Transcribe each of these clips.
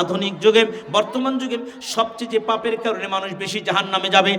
আধুনিক যুগে, বর্তমান যুগে সবচেয়ে যে পাপের কারণে মানুষ বেশি জাহান নামে যাবে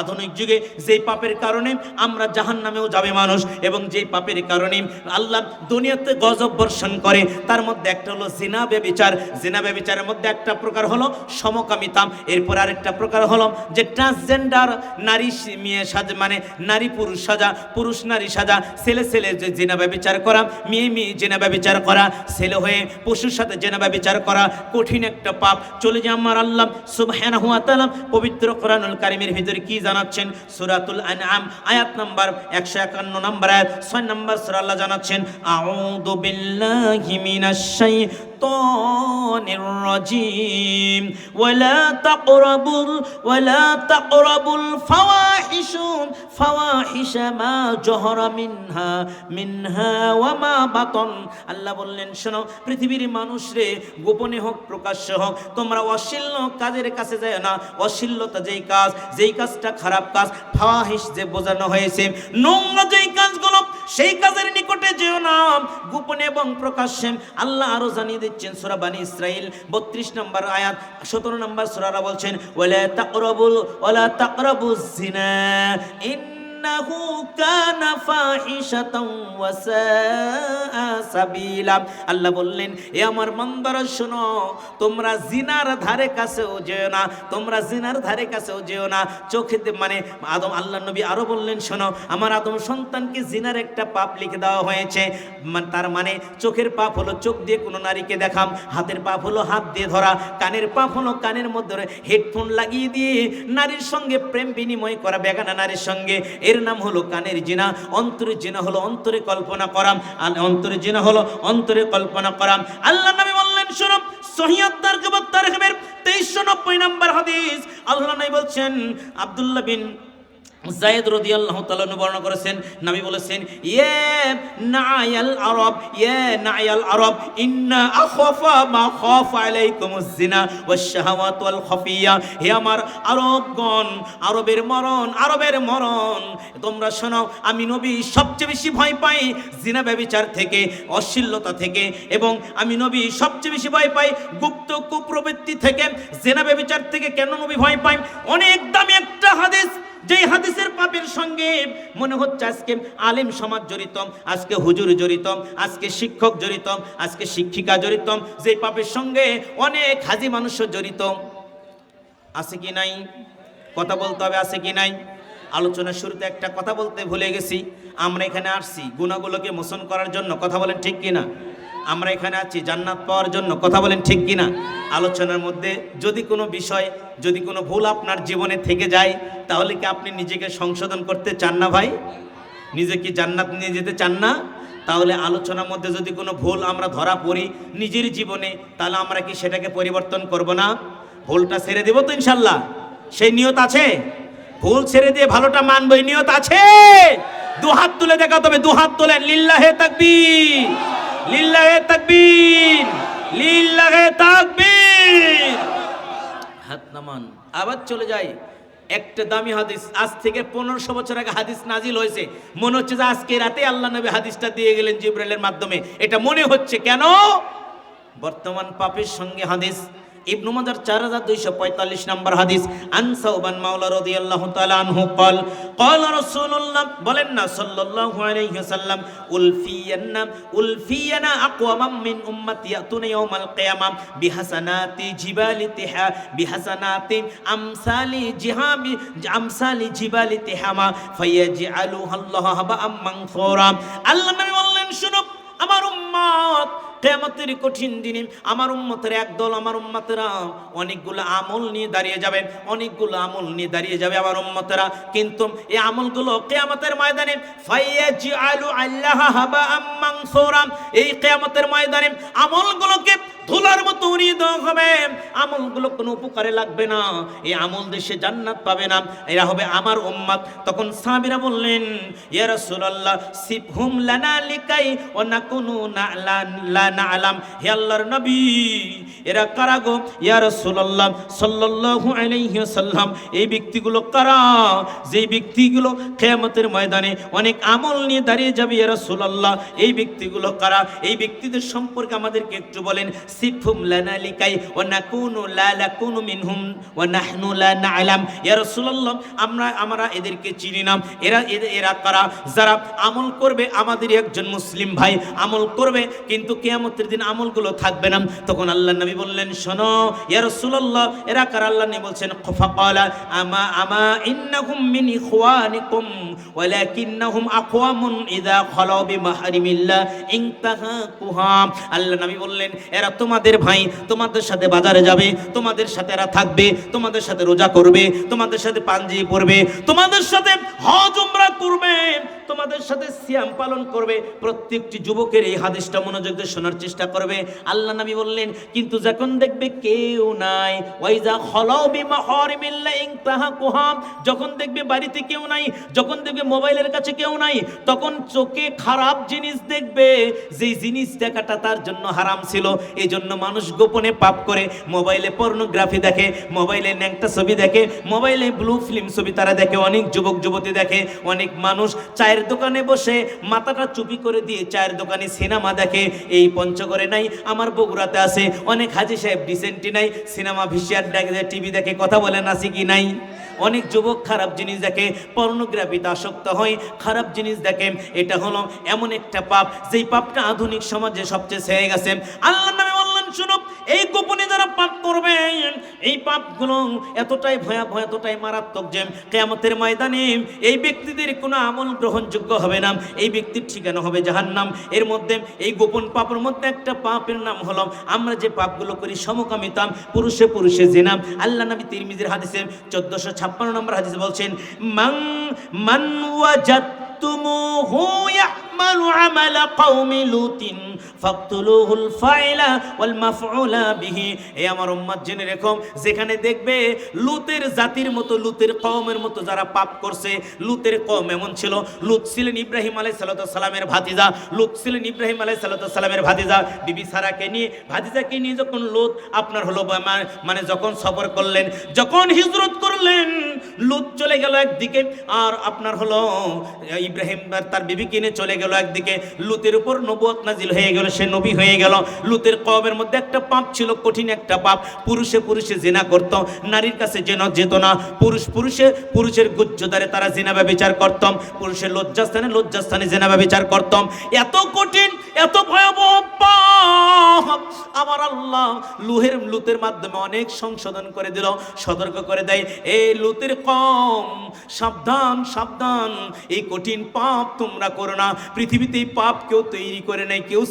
আধুনিক যুগে যেই পাপের কারণে আমরা জাহান নামেও যাবে মানুষ এবং যেই পাপের কারণে আল্লাহ দুনিয়াতে গজব বর্ষণ করে, তার মধ্যে একটা হলো জিনা ব্যবিচার। জিনা ব্যবিচারের মধ্যে একটা প্রকার হলো সমকামিতা। এরপর আরেকটা প্রকার হলো যে ট্রান্সজেন্ডার নারী মেয়ে সাজা মানে নারী পুরুষ সাজা, পুরুষ নারী সাজা, ছেলে ছেলে যে জেনা ব্যবিচার করা, মেয়ে মেয়ে জেনা ব্যবিচার করা, ছেলে হয়ে পশুর সাথে জেনা ব্যবিচার করা কঠিন একটা পাপ। চলে যে আমার আল্লাহ। সুবহানাহু ওয়া তাআলা পবিত্র কোরআনুল কারীমের ভিতরে কি জানাচ্ছেন? সূরাতুল আনআম, আয়াত নাম্বার 151 নম্বর আয়াত 6 নম্বর সূরা আল্লাহ জানাচ্ছেন, আউযু বিল্লাহি মিনাশ শাইতানির রাজিম ওয়ালা তাকরাবুল ওয়ালা তাকরাবুল ফাওয়াহিশ ফাওয়াহিশ মা জহরা মিনহা মিনহা ওয়া মা বাতন আল্লাহ বললেন, শোনো, পৃথিবীর মানুষ রে, গোপনে হোক, প্রকাশ্য হোক, তোমরা অশ্লীল কাজের কাছে যায় না। অশ্লীলতা যেই কাজ, যেই কাজটা খারাপ কাজ, ফাওয়াহিশ যে বোঝানো হয়েছে, নোংরা যেই সেই কাজের নিকটে যেও না। গোপনে এবং প্রকাশ্যে আল্লাহ আরও জানিয়ে দিচ্ছেন সূরা বানী ইসরাইল 32 নম্বর আয়াত 17 নম্বর সূরারা বলছেন, ওয়ালা তাকরাবুল, ওয়ালা তাকরাবুজ জিনা আমার যেও না, তোমরা জিনার ধারে যেও না। চোখে মানে আদম আল্লাহ নবী আরও বললেন, শোনো, আমার আদম সন্তানকে জিনার একটা পাপ লিখে দেওয়া হয়েছে। তার মানে চোখের পাপ হলো চোখ দিয়ে কোনো নারীকে দেখাম, হাতের পাপ হলো হাত দিয়ে ধরা, কানের পাপ হলো কানের মধ্যে হেডফোন লাগিয়ে দিয়ে নারীর সঙ্গে প্রেম বিনিময় করা, বেগানা নারীর সঙ্গে। এর নাম হলো কানের জিনা, অন্তরে জিনা হলো অন্তরে কল্পনা করাম আর অন্তরে জিনা হলো অন্তরে কল্পনা করাম আল্লাহ নবী বললেন, শোনো সহিয়াত্তার কেবল তারহেমের তেইশশো নব্বই নম্বর হাদিস। আল্লাহ নবী বলছেন, আব্দুল্লাহ বিন জায়েদ রাদিয়াল্লাহু তাআলা বর্ণনা করেছেন, নবী বলেছেন ইয়ে নায়াল আরব ইয়ে নায়াল আরব, ইন্না আখাফা মা খাফ আলাইকুমুজ জিনা ওয়াশ শাহাওয়াত ওয়াল খাফিয়া। হে আমার আরবগণ, আরবের মরণ আরবের মরণ, তোমরা শোনো আমি নবী সবচেয়ে বেশি ভয় পাই জিনা ব্যভিচার থেকে, অশ্লীলতা থেকে, এবং আমি নবী সবচেয়ে বেশি ভয় পাই গুপ্ত কুপ্রবৃত্তি থেকে, জেনা ব্যভিচার থেকে, কেন নবী ভয় পাই অনেক দামি একটা হাদিস। যেই হাদিসের পাপের সঙ্গে মনে হচ্ছে আজকে আলেম সমাজ জড়িত, আজকে হুজুর জড়িত, আজকে শিক্ষক জড়িত, আজকে শিক্ষিকা জড়িত, যে পাপের সঙ্গে অনেক হাজি মানুষও জড়িত। আছে কি নাই? কথা বলতে হবে আছে কি নাই? আলোচনার শুরুতে একটা কথা বলতে ভুলে গেছি। আমরা এখানে আসছি। গুণাগুলোকে মোচন করার জন্য কথা বলেন ঠিক কিনা? আমরা এখানে আছি জান্নাত পাওয়ার জন্য। কথা বলেন ঠিক কিনা? আলোচনার মধ্যে যদি কোনো বিষয়, যদি কোনো ভুল আপনার জীবনে থেকে যায়, তাহলে কি আপনি নিজেকে সংশোধন করতে চান না ভাই? নিজে কি জান্নাত নিয়ে যেতে চান না? তাহলে আলোচনার মধ্যে যদি কোনো ভুল আমরা ধরা পড়ি নিজের জীবনে, তাহলে আমরা কি সেটাকে পরিবর্তন করব না? ভুলটা ছেড়ে দেবো তো ইনশাল্লাহ। সেই নিয়ত আছে? ভুল ছেড়ে দিয়ে ভালোটা মানবো নিয়ত আছে? দু হাত তুলে দেখা তবে দু হাত তোলেন। লিল্লাহে তাকবীর। আবার চলে যাই। একটা দামি হাদিস, আজ থেকে পনেরোশো বছর আগে হাদিস নাজিল হয়েছে। মনে হচ্ছে যে আজকে রাতে আল্লাহ নবী হাদিসটা দিয়ে গেলেন জিব্রাইলের মাধ্যমে। এটা মনে হচ্ছে কেন? বর্তমান পাপের সঙ্গে হাদিস ইবনু মাজার চার হাজার দুইশো পঁয়তাল্লিশ নম্বর হাদিস আনসাউবান মাওলা রদি আল্লাহ তালু কল কল রসুল্লাহ বলেন না সাল্লাহ আলাইসাল্লাম উলফিয়ান্না, উলফিয়ানা আকওয়ামাম মিন উম্মতি ইয়াতুনা ইয়াউমাল কিয়ামাম বিহাসানাতি জিবালি তিহা, বিহাসানাতি আমসালি জিহাবি আমসালি জিবালি তিহামা ফায়াজআলুহা আল্লাহু হাবা আম্মান ফুরা আল্লাহ নবী বললেন, শুনুক, আমার উম্মত কেয়ামতের কঠিন দিনে আমার উম্মতের একদল আমার উম্মতেরা অনেকগুলো আমল নিয়ে দাঁড়িয়ে যাবেন, অনেকগুলো আমল নিয়ে দাঁড়িয়ে যাবে আমার উম্মতেরা। কিন্তু এই আমলগুলো কেয়ামতের ময়দানে ফায়াজআলু আল্লাহ হাবা মানসুরা এই কেয়ামতের ময়দানে আমলগুলোকে ধুলার মতো উড়িয়ে দেওয়া হবে। আমলগুলো কোনো উপকারে লাগবে না। এই আমল দেশে জান্নাত পাবে না। এরা হবে আমার উম্মাদ তখন সাহাবীরা বললেন, ইয়া রাসূলুল্লাহ সিফহুম লানা লিকাই ও নাকুনু না লা না আলাম হে আল্লাহর নবী এরা কারা গো? ইয়া রাসূলুল্লাহ সাল্লাল্লাহু আলাইহি ওয়াসাল্লাম। এই ব্যক্তিগুলো কারা? যেই ব্যক্তিগুলো কিয়ামতের ময়দানে অনেক আমল নিয়ে দাঁড়িয়ে যাবে, ইয়া রাসূলুল্লাহ, এই ব্যক্তিগুলো কারা? এই ব্যক্তিদের সম্পর্কে আমাদেরকে একটু বলেন। সিফহুম লানা লিকাই ওয়া নাকুনু লা লাকুনু মিনহুম ওয়া নাহনু লা না'লাম ইয়া রাসূলুল্লাহ, আমরা আমরা এদেরকে চিনি না। এরা এরা কারা? যারা আমল করবে আমাদের একজন মুসলিম ভাই, আমল করবে, কিন্তু কিয়ামতের দিন আমলগুলো থাকবে না। তখন আল্লাহ নবী বললেন, শোনো, ইয়া রাসূলুল্লাহ। এরা কারা? আল্লাহ নবী বলছেন আমা আমা মিন ইখওয়ানিকুম, ওয়ালাকিন্নাহুম আকওয়ামুন ইযা খালাউ বিমাহরিমিল্লাহ ইনতাহাকুহা। আল্লাহ নবী বললেন, এরা তোমাদের ভাই, তোমাদের সাথে বাজারে যাবে, তোমাদের সাথে এরা থাকবে, তোমাদের সাথে রোজা করবে, তোমাদের সাথে পাঞ্জি পরবে তোমাদের সাথে হজ উমরা করবে। তোমাদের সাথে সিয়াম পালন করবে, প্রত্যেকটি যুবকের এই হাদিসটা মনোযোগ দিয়ে শোনার চেষ্টা করবে। আল্লাহ নবী বললেন, কিন্তু যখন দেখবে কেউ নাই, ওয়াইজা খলাও বিমা হরিমিল্লা ইনতাহাকুহা যখন দেখবে বাড়িতে কেউ নাই, যখন দেখবে মোবাইলের কাছে কেউ নাই, তখন চোখে খারাপ জিনিস দেখবে। যেই জিনিস দেখাটা তার জন্য হারাম ছিল এই জন্য মানুষ গোপনে পাপ করে, মোবাইলে পর্নোগ্রাফি দেখে, মোবাইলে ন্যাংটা ছবি দেখে, মোবাইলে ব্লু ফিল্ম ছবি তারা দেখে, অনেক যুবক যুবতী দেখে, অনেক মানুষ চায়ের দোকানে বসে মাথাটা চুপি করে দিয়ে চায়ের দোকানে সিনেমা দেখে, এই পঞ্চগড়ে নাই, আমার বগুড়াতে আছে, অনেক হাজি সাহেব ডিসেন্টি নাই, সিনেমা ভিসিআর দেখে, টিভি দেখে কথা বলে নাসি কি নাই? অনেক যুবক খারাপ জিনিস দেখে, পর্নোগ্রাফিতে আসক্ত হয়, খারাপ জিনিস দেখে, এটা হলো এমন একটা পাপ, যেই পাপটা আধুনিক সমাজে সবচেয়ে ছেয়ে গেছে। আল্লাহ নামে বললেন, শুনো এই গোপনে যারা পাপ করবেন, এই পাপগুলো এতটাই ভয়াবহ, এতটাই মারাত্মক যে কেয়ামতের ময়দানে এই ব্যক্তিদের কোনো আমল গ্রহণযোগ্য হবে না। এই ব্যক্তির ঠিকানা হবে জাহান্নাম। এর মধ্যে এই গোপন পাপের মধ্যে একটা পাপের নাম হলো, আমরা যে পাপগুলো করি সমকামিতাম, পুরুষে পুরুষে জেনাম আল্লাহ নবী তিরমিজির হাদিসে চোদ্দশো ছাপ্পান্ন নম্বর হাদিসে বলছেন, মান মান ওয়াজাতুমুহু ইয়ামালু আমালা কওমি লুতিন ফাকতুলুহুল ফাইলা ওয়াল মাফউলা বিহি। এ আমার উম্মত, জেনে রেখো, যেখানে দেখবে লুতের জাতির মতো, লুতের কওমের মতো যারা পাপ করছে, লুতের কওম এমন ছিল, লুত ছিলেন ইব্রাহিম আলাইহিস সালামের ভাতিজা, লুত ছিলেন ইব্রাহিম আলাইহিস সালামের ভাতিজা। বিবি সারাকে নিয়ে, ভাতিজাকে নিয়ে যখন লুত, আপনার হলো মানে যখন সফর করলেন, যখন হিজরত করলেন লুত চলে গেল একদিকে, আর আপনার হলো ইব্রাহিম তার বিবিকে কিনে চলে গেল একদিকে। লুতের উপর নবুয়ত নাজিল হয়ে গেল, সে নবী হয়ে গেল। লুতের কবের মধ্যে একটা পাপ ছিল, কঠিন একটা পাপ। পুরুষে পুরুষে জেনা করত, নারীর কাছে যেন যেত না। পুরুষ পুরুষে, পুরুষের গুজ্জদারে তারা জেনাবা বিচার করতাম পুরুষের লজ্জাস্থানে লজ্জাস্থানে জেনাবা বিচার করতাম এত কঠিন, এত ভয়াবহ পাপ আমার আল্লাহ লুহের লুতের মাধ্যমে অনেক সংশোধন করে দিল, সতর্ক করে দেয়, এই লুতের কম, সাবধান সাবধান, এই কঠিন পাপ তোমরা করো না। পৃথিবীতে পাপ কেউ তৈরি করে নাই, কেউ